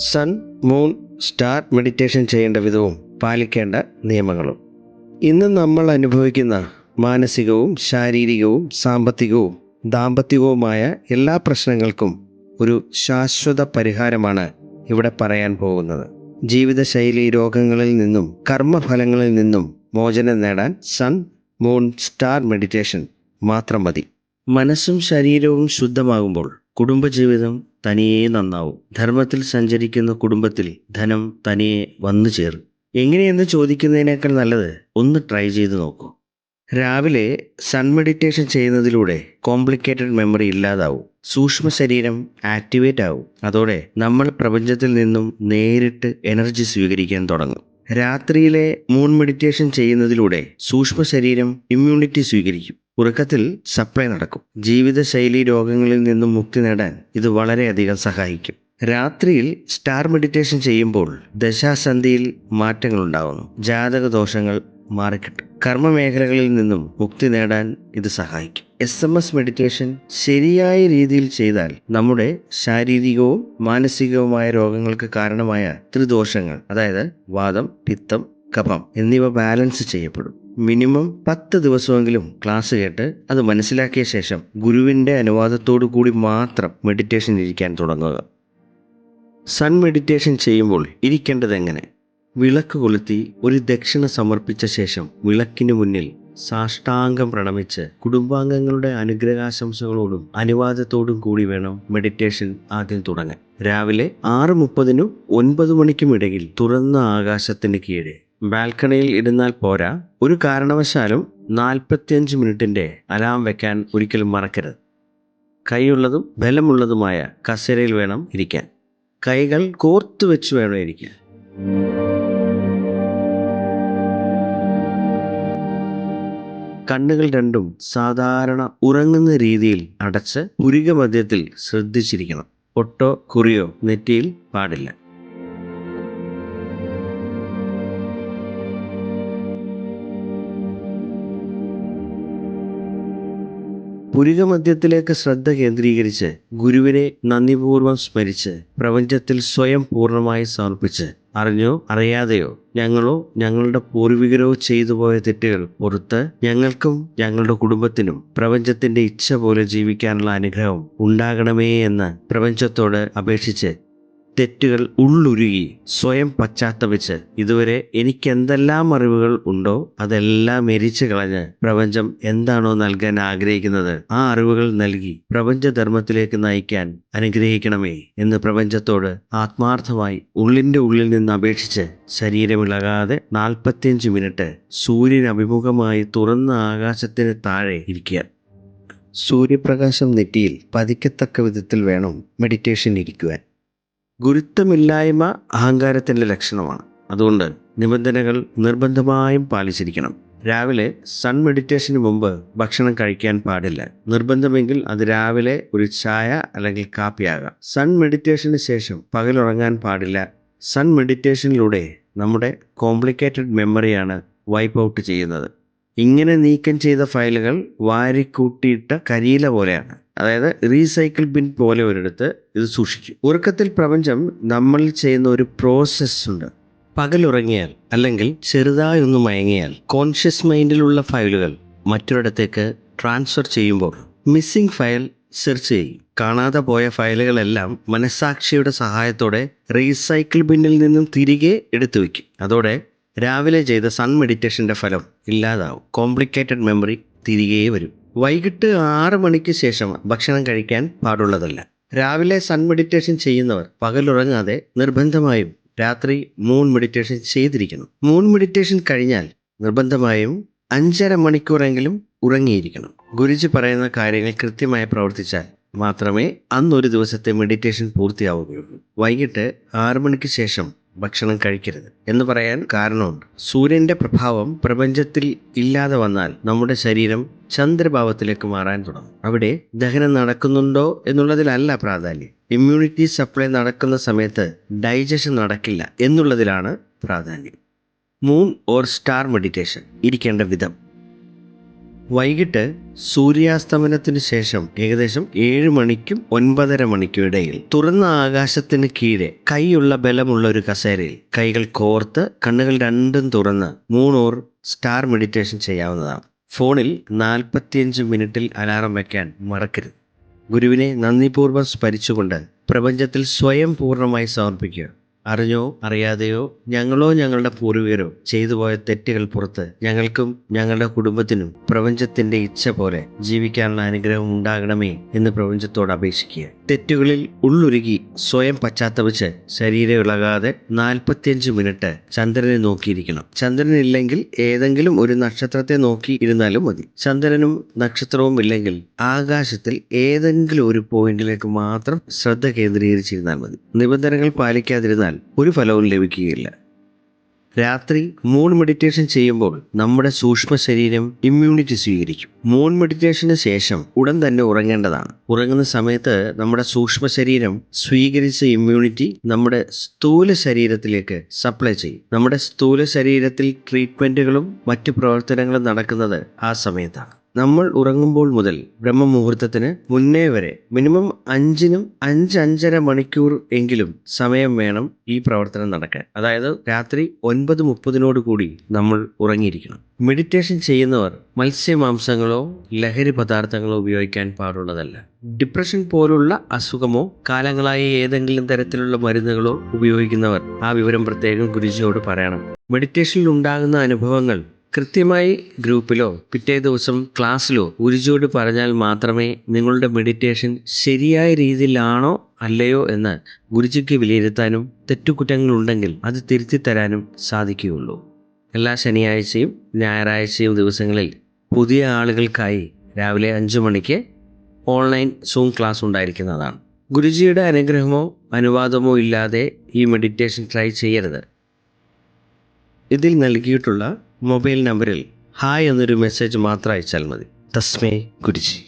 Sun moon star meditation ചെയ്യേണ്ട വിധവും പാലിക്കേണ്ട നിയമങ്ങളും. ഇന്ന് നമ്മൾ അനുഭവിക്കുന്ന മാനസികവും ശാരീരികവും സാമ്പത്തികവും ദാമ്പത്യവുമായ എല്ലാ പ്രശ്നങ്ങൾക്കും ഒരു ശാശ്വത പരിഹാരമാണ് ഇവിടെ പറയാൻ പോകുന്നത്. ജീവിതശൈലി രോഗങ്ങളിൽ നിന്നും കർമ്മഫലങ്ങളിൽ നിന്നും മോചനം നേടാൻ സൺ മൂൺ സ്റ്റാർ മെഡിറ്റേഷൻ മാത്രം മതി. മനസ്സും ശരീരവും ശുദ്ധമാകുമ്പോൾ കുടുംബജീവിതം തനിയെ നന്നാവും. ധർമ്മത്തിൽ സഞ്ചരിക്കുന്ന കുടുംബത്തിൽ ധനം തനിയെ വന്നു ചേരും. എങ്ങനെയെന്ന് ചോദിക്കുന്നതിനേക്കാൾ നല്ലത് ഒന്ന് ട്രൈ ചെയ്ത് നോക്കൂ. രാവിലെ സൺ മെഡിറ്റേഷൻ ചെയ്യുന്നതിലൂടെ കോംപ്ലിക്കേറ്റഡ് മെമ്മറി ഇല്ലാതാവും. സൂക്ഷ്മ ശരീരം ആക്ടിവേറ്റ് ആവും. അതോടെ നമ്മൾ പ്രപഞ്ചത്തിൽ നിന്നും നേരിട്ട് എനർജി സ്വീകരിക്കാൻ തുടങ്ങും. രാത്രിയിലെ മൂൺ മെഡിറ്റേഷൻ ചെയ്യുന്നതിലൂടെ സൂക്ഷ്മ ശരീരം ഇമ്മ്യൂണിറ്റി സ്വീകരിക്കും. ഉറക്കത്തിൽ സപ്ലൈ നടക്കും. ജീവിതശൈലി രോഗങ്ങളിൽ നിന്നും മുക്തി നേടാൻ ഇത് വളരെയധികം സഹായിക്കും. രാത്രിയിൽ സ്റ്റാർ മെഡിറ്റേഷൻ ചെയ്യുമ്പോൾ ദശാസന്ധിയിൽ മാറ്റങ്ങൾ ഉണ്ടാകുന്നു ജാതക ദോഷങ്ങൾ മാറിക്കിട്ടും. കർമ്മമേഖലകളിൽ നിന്നും മുക്തി നേടാൻ ഇത് സഹായിക്കും. എസ് എം എസ് മെഡിറ്റേഷൻ ശരിയായ രീതിയിൽ ചെയ്താൽ നമ്മുടെ ശാരീരികവും മാനസികവുമായ രോഗങ്ങൾക്ക് കാരണമായ ത്രിദോഷങ്ങൾ അതായത് വാദം പിത്തം കഫം എന്നിവ ബാലൻസ് ചെയ്യപ്പെടും. മിനിമം പത്ത് ദിവസമെങ്കിലും ക്ലാസ് കേട്ട് അത് മനസ്സിലാക്കിയ ശേഷം ഗുരുവിന്റെ അനുവാദത്തോടു കൂടി മാത്രം മെഡിറ്റേഷൻ ഇരിക്കാൻ തുടങ്ങുക. സൺ മെഡിറ്റേഷൻ ചെയ്യുമ്പോൾ ഇരിക്കേണ്ടത് എങ്ങനെ വിളക്ക് കൊളുത്തി ഒരു ദക്ഷിണ സമർപ്പിച്ച ശേഷം വിളക്കിന് മുന്നിൽ സാഷ്ടാംഗം പ്രണമിച്ച് കുടുംബാംഗങ്ങളുടെ അനുഗ്രഹാശംസകളോടും അനുവാദത്തോടും കൂടി വേണം മെഡിറ്റേഷൻ ആദ്യം തുടങ്ങാൻ. രാവിലെ ആറ് മുപ്പതിനും ഒൻപത് മണിക്കും ഇടയിൽ തുറന്ന ആകാശത്തിന് കീഴെ ബാൽക്കണിയിൽ ഇരുന്നാൽ പോരാ. ഒരു കാരണവശാലും നാൽപ്പത്തിയഞ്ച് മിനിറ്റിന്റെ അലാം വെക്കാൻ ഒരിക്കലും മറക്കരുത്. കൈയുള്ളതും ബലമുള്ളതുമായ കസേരയിൽ വേണം ഇരിക്കാൻ. കൈകൾ കോർത്തു വെച്ച് വേണം ഇരിക്കാൻ. കണ്ണുകൾ രണ്ടും സാധാരണ ഉറങ്ങുന്ന രീതിയിൽ അടച്ച് പുരിക മധ്യത്തിൽ ശ്രദ്ധിച്ചിരിക്കണം. ഒട്ടോ കുറിയോ നെറ്റിയിൽ പാടില്ല. പുരിക മധ്യത്തിലേക്ക് ശ്രദ്ധ കേന്ദ്രീകരിച്ച് ഗുരുവിനെ നന്ദിപൂർവം സ്മരിച്ച് പ്രപഞ്ചത്തിൽ സ്വയം പൂർണമായി സമർപ്പിച്ച് അറിഞ്ഞോ അറിയാതെയോ ഞങ്ങളോ ഞങ്ങളുടെ പൂർവികരോ ചെയ്തു പോയ തെറ്റുകൾ പുറത്ത് ഞങ്ങൾക്കും ഞങ്ങളുടെ കുടുംബത്തിനും പ്രപഞ്ചത്തിന്റെ ഇച്ഛ പോലെ ജീവിക്കാനുള്ള അനുഗ്രഹം ഉണ്ടാകണമേ എന്ന് പ്രപഞ്ചത്തോട് അപേക്ഷിച്ച് തെറ്റുകൾ ഉള്ളുരുകി സ്വയം പശ്ചാത്തപിച്ച് ഇതുവരെ എനിക്ക് എന്തെല്ലാം അറിവുകൾ ഉണ്ടോ അതെല്ലാം എരിച്ചു കളഞ്ഞ് പ്രപഞ്ചം എന്താണോ നൽകാൻ ആഗ്രഹിക്കുന്നത് ആ അറിവുകൾ നൽകി പ്രപഞ്ചധർമ്മത്തിലേക്ക് നയിക്കാൻ അനുഗ്രഹിക്കണമേ എന്ന് പ്രപഞ്ചത്തോട് ആത്മാർത്ഥമായി ഉള്ളിന്റെ ഉള്ളിൽ നിന്ന് അപേക്ഷിച്ച് ശരീരമിളകാതെ നാൽപ്പത്തിയഞ്ച് മിനിറ്റ് സൂര്യൻ അഭിമുഖമായി തുറന്ന ആകാശത്തിന് താഴെ ഇരിക്കുക. സൂര്യപ്രകാശം നെറ്റിയിൽ പതിക്കത്തക്ക വിധത്തിൽ വേണം മെഡിറ്റേഷൻ ഇരിക്കുവാൻ. ഗുരുത്വമില്ലായ്മ അഹങ്കാരത്തിന്റെ ലക്ഷണമാണ്. അതുകൊണ്ട് നിബന്ധനകൾ നിർബന്ധമായും പാലിച്ചിരിക്കണം. രാവിലെ സൺ മെഡിറ്റേഷന് മുമ്പ് ഭക്ഷണം കഴിക്കാൻ പാടില്ല. നിർബന്ധമെങ്കിൽ അത് രാവിലെ ഒരു ചായ അല്ലെങ്കിൽ കാപ്പിയാകാം. സൺ മെഡിറ്റേഷന് ശേഷം പകലുറങ്ങാൻ പാടില്ല. സൺ മെഡിറ്റേഷനിലൂടെ നമ്മുടെ കോംപ്ലിക്കേറ്റഡ് മെമ്മറിയാണ് വൈപ്പ് ഔട്ട് ചെയ്യുന്നത്. ഇങ്ങനെ നീക്കം ചെയ്ത ഫയലുകൾ വാരിക്കൂട്ടിയിട്ട കരിയില പോലെയാണ്. അതായത് റീസൈക്കിൾ ബിൻ പോലെ ഒരിടത്ത് ഇത് സൂക്ഷിക്കും ഉറക്കത്തിൽ പ്രപഞ്ചം നമ്മൾ ചെയ്യുന്ന ഒരു പ്രോസസ്സ് ഉണ്ട്. പകലുറങ്ങിയാൽ അല്ലെങ്കിൽ ചെറുതായി ഒന്ന് മയങ്ങിയാൽ കോൺഷ്യസ് മൈൻഡിലുള്ള ഫയലുകൾ മറ്റൊരിടത്തേക്ക് ട്രാൻസ്ഫർ ചെയ്യുമ്പോൾ മിസ്സിംഗ് ഫയൽ സെർച്ച് ചെയ്യും. കാണാതെ പോയ ഫയലുകളെല്ലാം മനസാക്ഷിയുടെ സഹായത്തോടെ റീസൈക്കിൾ ബിന്നിൽ നിന്നും തിരികെ എടുത്തു വയ്ക്കും അതോടെ രാവിലെ ചെയ്ത സൺ മെഡിറ്റേഷന്റെ ഫലം ഇല്ലാതാവും. കോംപ്ലിക്കേറ്റഡ് മെമ്മറി തിരികെ വരും. വൈകിട്ട് ആറ് മണിക്ക് ശേഷം ഭക്ഷണം കഴിക്കാൻ പാടുള്ളതല്ല. രാവിലെ സൺ മെഡിറ്റേഷൻ ചെയ്യുന്നവർ പകലുറങ്ങാതെ നിർബന്ധമായും രാത്രി മൂൺ മെഡിറ്റേഷൻ ചെയ്തിരിക്കണം. മൂൺ മെഡിറ്റേഷൻ കഴിഞ്ഞാൽ നിർബന്ധമായും അഞ്ചര മണിക്കൂറെങ്കിലും ഉറങ്ങിയിരിക്കണം. ഗുരുജി പറയുന്ന കാര്യങ്ങൾ കൃത്യമായി പ്രവർത്തിച്ചാൽ മാത്രമേ അന്നൊരു ദിവസത്തെ മെഡിറ്റേഷൻ പൂർത്തിയാവുകയുള്ളൂ. വൈകിട്ട് ആറു മണിക്ക് ശേഷം ഭക്ഷണം കഴിക്കരുത് എന്ന് പറയാൻ കാരണമുണ്ട്. സൂര്യന്റെ പ്രഭാവം പ്രപഞ്ചത്തിൽ ഇല്ലാതെ വന്നാൽ നമ്മുടെ ശരീരം ചന്ദ്രഭാവത്തിലേക്ക് മാറാൻ തുടങ്ങും. അവിടെ ദഹനം നടക്കുന്നുണ്ടോ എന്നുള്ളതിലല്ല പ്രാധാന്യം. ഇമ്മ്യൂണിറ്റി സപ്ലൈ നടക്കുന്ന സമയത്ത് ഡൈജഷൻ നടക്കില്ല എന്നുള്ളതിലാണ് പ്രാധാന്യം. മൂൺ ഓർ സ്റ്റാർ മെഡിറ്റേഷൻ ഇരിക്കേണ്ട വിധം. വൈകിട്ട് സൂര്യാസ്തമനത്തിന് ശേഷം ഏകദേശം ഏഴ് മണിക്കും ഒൻപതര മണിക്കും ഇടയിൽ തുറന്ന ആകാശത്തിന് കീഴെ കൈയുള്ള ബലമുള്ള ഒരു കസേരയിൽ കൈകൾ കോർത്ത് കണ്ണുകൾ രണ്ടും തുറന്ന് മൂന്നൂർ സ്റ്റാർ മെഡിറ്റേഷൻ ചെയ്യാവുന്നതാണ്. ഫോണിൽ നാൽപ്പത്തിയഞ്ച് മിനിറ്റിൽ അലാറം വയ്ക്കാൻ മറക്കരുത്. ഗുരുവിനെ നന്ദിപൂർവം സ്മരിച്ചുകൊണ്ട് പ്രപഞ്ചത്തിൽ സ്വയം പൂർണമായി സമർപ്പിക്കുക. അറിഞ്ഞോ അറിയാതെയോ ഞങ്ങളോ ഞങ്ങളുടെ പൂർവികരോ ചെയ്തു പോയ തെറ്റുകൾ പുറത്ത് ഞങ്ങൾക്കും ഞങ്ങളുടെ കുടുംബത്തിനും പ്രപഞ്ചത്തിന്റെ ഇച്ഛ പോലെ ജീവിക്കാനുള്ള അനുഗ്രഹം ഉണ്ടാകണമേ എന്ന് പ്രപഞ്ചത്തോട് അപേക്ഷിക്കുക തെറ്റുകളിൽ ഉള്ളുരുകി സ്വയം പശ്ചാത്തപിച്ച് ശരീരം ഇളകാതെ നാൽപ്പത്തിയഞ്ച് മിനിറ്റ് ചന്ദ്രനെ നോക്കിയിരിക്കണം. ചന്ദ്രനില്ലെങ്കിൽ ഏതെങ്കിലും ഒരു നക്ഷത്രത്തെ നോക്കി ഇരുന്നാലും മതി. ചന്ദ്രനും നക്ഷത്രവും ഇല്ലെങ്കിൽ ആകാശത്തിൽ ഏതെങ്കിലും ഒരു പോയിന്റിലേക്ക് മാത്രം ശ്രദ്ധ കേന്ദ്രീകരിച്ചിരുന്നാൽ മതി. നിബന്ധനകൾ പാലിക്കാതിരുന്നാൽ ഒരു ഫലവും ലഭിക്കുകയില്ല. രാത്രി മൂൺ മെഡിറ്റേഷൻ ചെയ്യുമ്പോൾ നമ്മുടെ സൂക്ഷ്മ ശരീരം ഇമ്മ്യൂണിറ്റി സ്വീകരിക്കും. മൂൺ മെഡിറ്റേഷന് ശേഷം ഉടൻ തന്നെ ഉറങ്ങേണ്ടതാണ്. ഉറങ്ങുന്ന സമയത്ത് നമ്മുടെ സൂക്ഷ്മ ശരീരം സ്വീകരിച്ച ഇമ്മ്യൂണിറ്റി നമ്മുടെ സ്ഥൂല ശരീരത്തിലേക്ക് സപ്ലൈ ചെയ്യും. നമ്മുടെ സ്ഥൂല ശരീരത്തിൽ ട്രീറ്റ്മെന്റുകളും മറ്റു പ്രവർത്തനങ്ങളും നടക്കുന്നത് ആ സമയത്താണ്. നമ്മൾ ഉറങ്ങുമ്പോൾ മുതൽ ബ്രഹ്മമുഹൂർത്തത്തിന് മുന്നേ വരെ മിനിമം അഞ്ചിനും അഞ്ച് അഞ്ചര മണിക്കൂർ എങ്കിലും സമയം വേണം ഈ പ്രവർത്തനം നടക്കാൻ. അതായത് രാത്രി ഒൻപത് മുപ്പതിനോട് കൂടി നമ്മൾ ഉറങ്ങിയിരിക്കണം. മെഡിറ്റേഷൻ ചെയ്യുന്നവർ മത്സ്യമാംസങ്ങളോ ലഹരി പദാർത്ഥങ്ങളോ ഉപയോഗിക്കാൻ പാടുള്ളതല്ല. ഡിപ്രഷൻ പോലുള്ള അസുഖമോ കാലങ്ങളായി ഏതെങ്കിലും തരത്തിലുള്ള മരുന്നുകളോ ഉപയോഗിക്കുന്നവർ ആ വിവരം പ്രത്യേകം ഗുരുജിയോട് പറയണം. മെഡിറ്റേഷനിൽ ഉണ്ടാകുന്ന അനുഭവങ്ങൾ കൃത്യമായി ഗ്രൂപ്പിലോ പിറ്റേ ദിവസം ക്ലാസ്സിലോ ഗുരുജിയോട് പറഞ്ഞാൽ മാത്രമേ നിങ്ങളുടെ മെഡിറ്റേഷൻ ശരിയായ രീതിയിലാണോ അല്ലയോ എന്ന് ഗുരുജിക്ക് വിലയിരുത്താനും തെറ്റുകുറ്റങ്ങളുണ്ടെങ്കിൽ അത് തിരുത്തി തരാനും സാധിക്കുകയുള്ളൂ. എല്ലാ ശനിയാഴ്ചയും ഞായറാഴ്ചയും ദിവസങ്ങളിൽ പുതിയ ആളുകൾക്കായി രാവിലെ അഞ്ച് മണിക്ക് ഓൺലൈൻ സൂം ക്ലാസ് ഉണ്ടായിരിക്കുന്നതാണ്. ഗുരുജിയുടെ അനുഗ്രഹമോ അനുവാദമോ ഇല്ലാതെ ഈ മെഡിറ്റേഷൻ ട്രൈ ചെയ്യരുത്. ഇതിൽ നൽകിയിട്ടുള്ള മൊബൈൽ നമ്പറിൽ ഹായ് എന്നൊരു മെസ്സേജ് മാത്രം അയച്ചാൽ മതി. തസ്മേ ഗുരുജി.